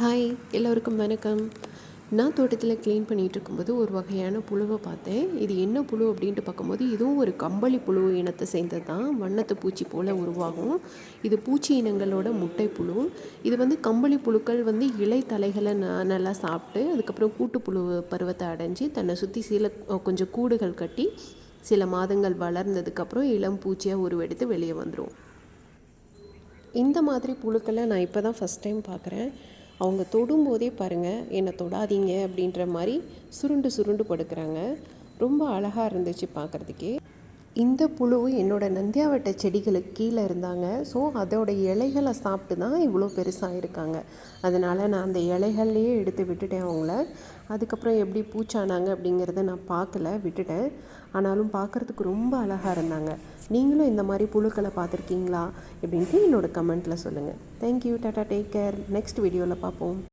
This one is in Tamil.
ஹாய் எல்லோருக்கும் வணக்கம். நான் தோட்டத்தில் க்ளீன் பண்ணிகிட்டு இருக்கும்போது ஒரு வகையான புழுவை பார்த்தேன். இது என்ன புழு அப்படின்ட்டு பார்க்கும்போது இதுவும் ஒரு கம்பளி புழு இனத்தை சேர்ந்தது தான் வண்ணத்து பூச்சி போல் உருவாகும். இது பூச்சி இனங்களோட முட்டை புழு. இது வந்து கம்பளி புழுக்கள் வந்து இலை தலைகளை ந நல்லா சாப்பிட்டு அதுக்கப்புறம் கூட்டுப்புழு பருவத்தை அடைஞ்சு தன்னை சுற்றி சில கொஞ்சம் கூடுகள் கட்டி சில மாதங்கள் வளர்ந்ததுக்கப்புறம் இளம் பூச்சியாக உருவெடுத்து வெளியே வந்துடும் இந்த மாதிரி புழுக்களை நான் இப்போ தான் ஃபஸ்ட் டைம் பார்க்குறேன். அவங்க தொடும்போதே பாருங்கள் என்னை தொடாதீங்க அப்படின்ற மாதிரி சுருண்டு சுருண்டு படுக்கிறாங்க. ரொம்ப அழகாக இருந்துச்சு பார்க்குறதுக்கே இந்த புழுவும் என்னோடய நந்தியாவட்ட செடிகளுக்கு கீழே இருந்தாங்க. ஸோ அதோட இலைகளை சாப்பிட்டு தான் இவ்வளோ பெருசாக இருக்காங்க. அதனால் நான் அந்த இலைகள்லேயே எடுத்து விட்டுட்டேன் அவங்கள. அதுக்கப்புறம் எப்படி பூச்சானாங்க அப்படிங்கிறத நான் பார்க்கல விட்டுட்டேன். ஆனாலும் பார்க்குறதுக்கு ரொம்ப அழகாக இருந்தாங்க. நீங்களும் இந்த மாதிரி புழுக்களை பார்த்துருக்கீங்களா? அப்படின்ட்டு என்னோடய கமெண்ட்டில் சொல்லுங்கள் thank you tata take care next வீடியோவில் பார்ப்போம்.